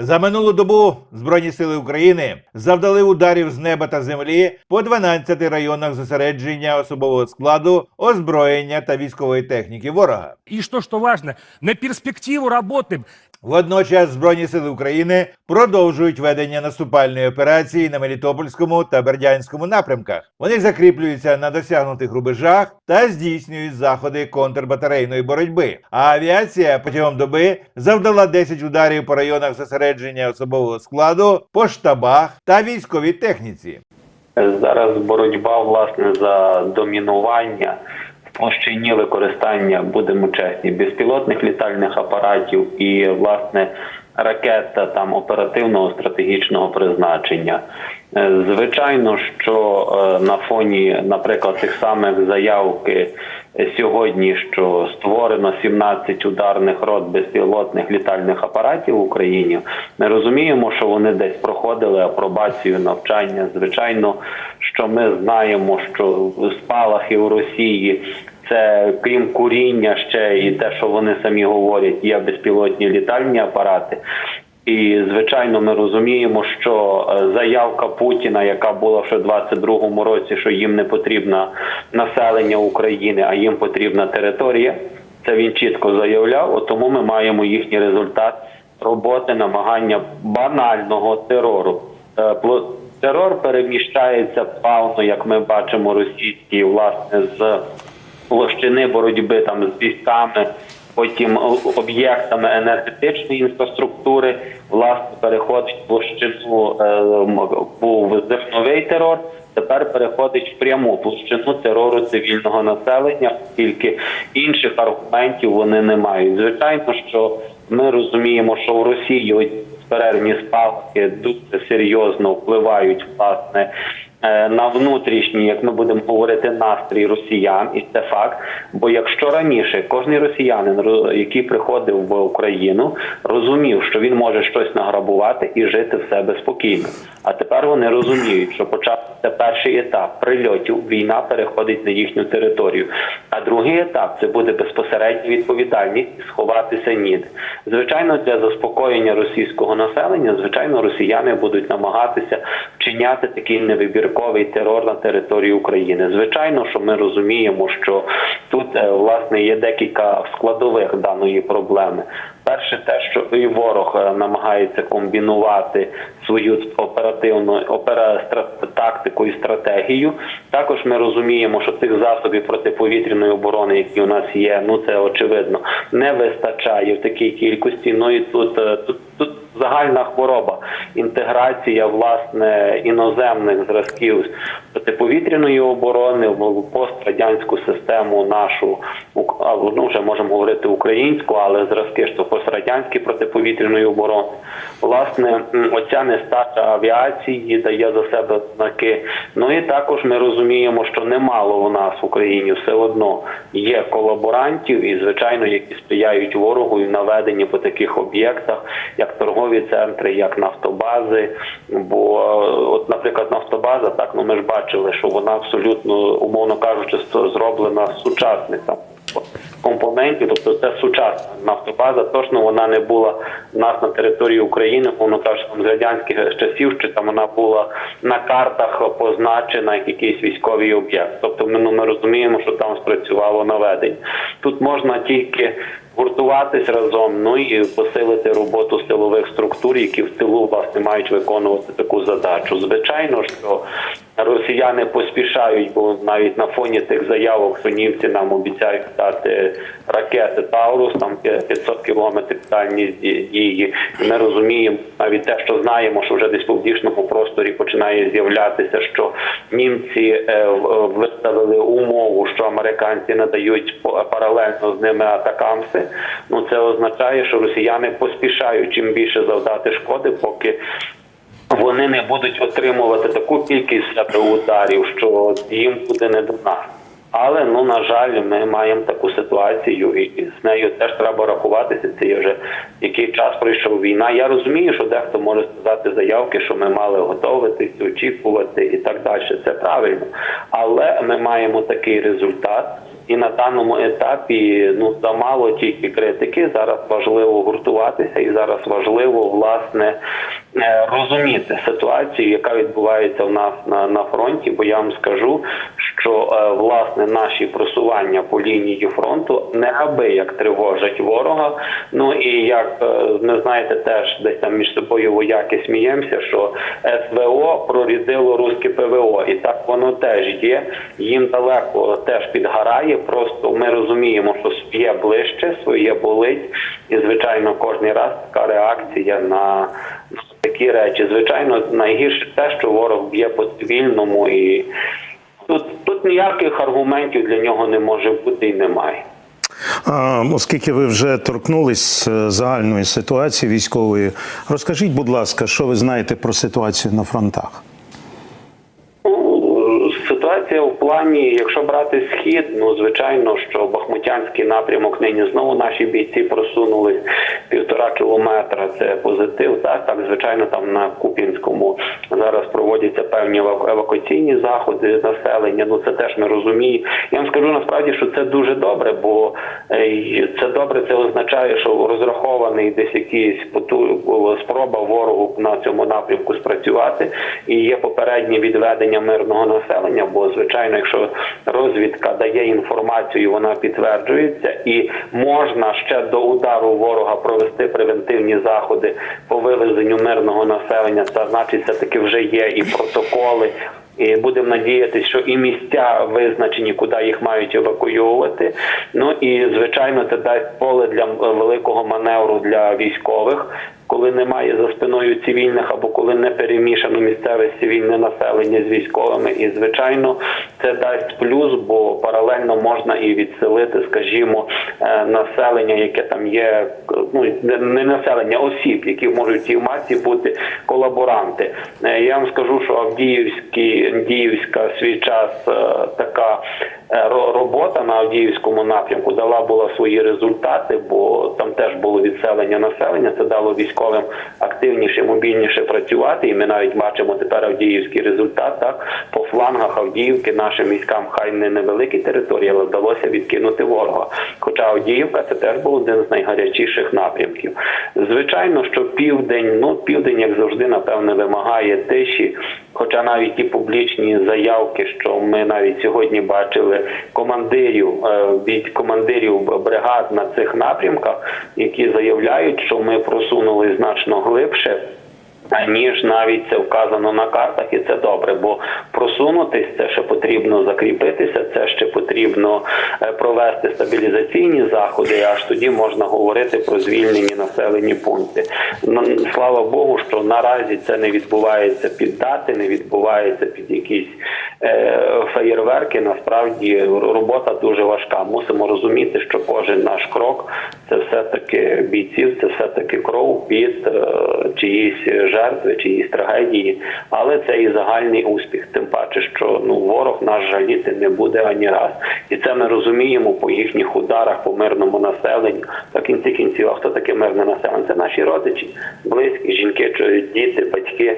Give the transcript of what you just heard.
За минулу добу Збройні сили України завдали ударів з неба та землі по 12 районах зосередження особового складу, озброєння та військової техніки ворога. І що, что важно, на перспективу работы Водночас Збройні сили України продовжують ведення наступальної операції на Мелітопольському та Бердянському напрямках. Вони закріплюються на досягнутих рубежах та здійснюють заходи контрбатарейної боротьби. А авіація протягом доби завдала 10 ударів по районах зосередження особового складу, по штабах та військовій техніці. Зараз боротьба власне за домінування площині використання, будемо чесні, безпілотних літальних апаратів і власне ракета там оперативного стратегічного призначення. Е, Звичайно, що е, на фоні, наприклад, тих самих заявки сьогодні, що створено 17 ударних рот безпілотних літальних апаратів в Україні, ми розуміємо, що вони десь проходили апробацію навчання. Звичайно, що ми знаємо, що спалахи у Росії. Це крім куріння, ще і те, що вони самі говорять, є безпілотні літальні апарати. І звичайно, ми розуміємо, що е, заявка Путіна, яка була ще в 22-му році, що їм не потрібно населення України, а їм потрібна територія. Це він чітко заявляв. От тому ми маємо їхній результат роботи, намагання банального терору. Е, Терор переміщається плавно, як ми бачимо, російський, власне, з площини боротьби там з військами, потім об'єктами енергетичної інфраструктури, власне, переходить в площину е, був зерновий терор. Тепер переходить в пряму площину терору цивільного населення, оскільки інших аргументів вони не мають. Звичайно, що ми розуміємо, що в Росії перервні спалахи дуже серйозно впливають власне на внутрішній, як ми будемо говорити, настрій росіян, і це факт. Бо якщо раніше кожен росіянин, ро- який приходив в Україну, розумів, що він може щось награбувати і жити в себе спокійно. А тепер вони розуміють, що почався перший етап прильотів, війна переходить на їхню територію. А другий етап це буде безпосередня відповідальність сховатися ніде. Звичайно, для заспокоєння російського населення, звичайно, росіяни будуть намагатися вчиняти такий невибірковий терор на території України. Звичайно, що ми розуміємо, що тут е, власне є декілька складових даної проблеми. Перше, те, що і ворог е, намагається комбінувати свою оперативну опера тактику і стратегію. Також ми розуміємо, що тих засобів протиповітряної оборони, які у нас є, ну це очевидно, не вистачає в такій кількості. Ну і е, тут, тут загальна хвороба, інтеграція власне іноземних зразків протиповітряної оборони в пострадянську систему нашу ну вже можемо говорити українську, але зразки що пострадянські протиповітряної оборони. Власне, оця нестача авіації дає за себе знаки. Ну і також ми розуміємо, що немало у нас в Україні все одно є колаборантів, і звичайно, які сприяють ворогу і наведенні по таких об'єктах, як торгові центри, як нафтобази. Бо, от, наприклад, нафтобаза, так ну ми ж бачили, що вона абсолютно, умовно кажучи, зроблена з сучасних компонентів, тобто це сучасна нафтобаза. Точно вона не була в нас на території України, мовно кажучи, з радянських часів, чи там вона була на картах позначена як якийсь військовий об'єкт. Тобто ми, ну, ми розуміємо, що там спрацювало наведення. Тут можна тільки гуртуватись разом, ну і посилити роботу силових структур, які в тилу власне мають виконувати таку задачу. Звичайно, що росіяни поспішають, бо навіть на фоні тих заявок, що німці нам обіцяють дати ракети Таурус, там 500 кілометрів дальність ді- дії. Ми розуміємо навіть те, що знаємо, що вже десь північному просторі починає з'являтися, що німці е, виставили умову, що американці надають паралельно з ними атакамси. Ну це означає, що росіяни поспішають чим більше завдати шкоди, поки вони не будуть отримувати таку кількість ударів, що їм буде не до нас. Але ну на жаль, ми маємо таку ситуацію, і з нею теж треба рахуватися. Це вже який час пройшов війна. Я розумію, що дехто може сказати заявки, що ми мали готуватись, очікувати і так далі. Це правильно, але ми маємо такий результат. І на даному етапі ну замало тільки критики. Зараз важливо гуртуватися, і зараз важливо власне е, розуміти ситуацію, яка відбувається в нас на, на фронті. Бо я вам скажу, що е, власне наші просування по лінії фронту не аби як тривожать ворога. Ну і як е, ви знаєте, теж десь там між собою вояки сміємося, що СВО прорідило руське ПВО, і так воно теж є. Їм далеко теж підгорає. Просто ми розуміємо, що своє ближче, своє болить, і звичайно, кожен раз така реакція на такі речі. Звичайно, найгірше те, що ворог б'є по цивільному, і тут, тут ніяких аргументів для нього не може бути і немає. Оскільки ви вже торкнулись е, загальної ситуації військової, розкажіть, будь ласка, що ви знаєте про ситуацію на фронтах? Ну, Ситуація в плані, якщо брати схід, ну звичайно, що Бахмутянський напрямок нині знову наші бійці просунулись півтора кілометра. Це позитив. Так, так, звичайно, там на Купінському зараз проводяться певні еваку- евакуаційні заходи населення. Ну це теж ми розуміємо. Я вам скажу насправді, що це дуже добре, бо е, це добре. Це означає, що розрахований десь якийсь спроба ворогу на цьому напрямку спрацювати, і є попереднє відведення мирного населення. Бо звичайно, якщо розвідка дає інформацію, вона підтверджується, і можна ще до удару ворога провести превентивні заходи по вивезенню мирного населення. Це значить, все таки вже є і протоколи. І будемо надіятися, що і місця визначені, куди їх мають евакуювати. Ну і звичайно, це дасть поле для великого маневру для військових, коли немає за спиною цивільних або коли не перемішано місцеве цивільне населення з військовими. І звичайно, це дасть плюс, бо паралельно можна і відселити, скажімо, е, населення, яке там є, ну не населення осіб, які можуть в цій масі бути колаборанти. Е, Я вам скажу, що Авдіївський Авдіївська свій час е, така робота на Авдіївському напрямку дала була свої результати, бо там теж було відселення населення. Це дало військовим активніше, мобільніше працювати. І ми навіть бачимо тепер Авдіївський результат. Так по флангах Авдіївки нашим військам хай не невеликі території, але вдалося відкинути ворога. Хоча Авдіївка це теж був один з найгарячіших напрямків. Звичайно, що південь, ну південь, як завжди, напевне, вимагає тиші. Хоча навіть ті публічні заявки, що ми навіть сьогодні бачили командирів е, від командирів бригад на цих напрямках, які заявляють, що ми просунули значно глибше. Ніж навіть це вказано на картах, і це добре, бо просунутись це ще потрібно закріпитися, це ще потрібно е, провести стабілізаційні заходи. Аж тоді можна говорити про звільнені населені пункти. Ну, Слава Богу, що наразі це не відбувається під дати, не відбувається під якісь е, феєрверки. Насправді робота дуже важка. Мусимо розуміти, що кожен наш крок це все таки бійців, це все таки кров під е, чиїсь жертви, чиїсь трагедії, але це і загальний успіх. Тим паче, що ну ворог нас жаліти не буде ані раз, і це ми розуміємо по їхніх ударах по мирному населенню. Та кінці кінців, хто таке мирне населення? Це наші родичі, близькі, жінки, діти, батьки.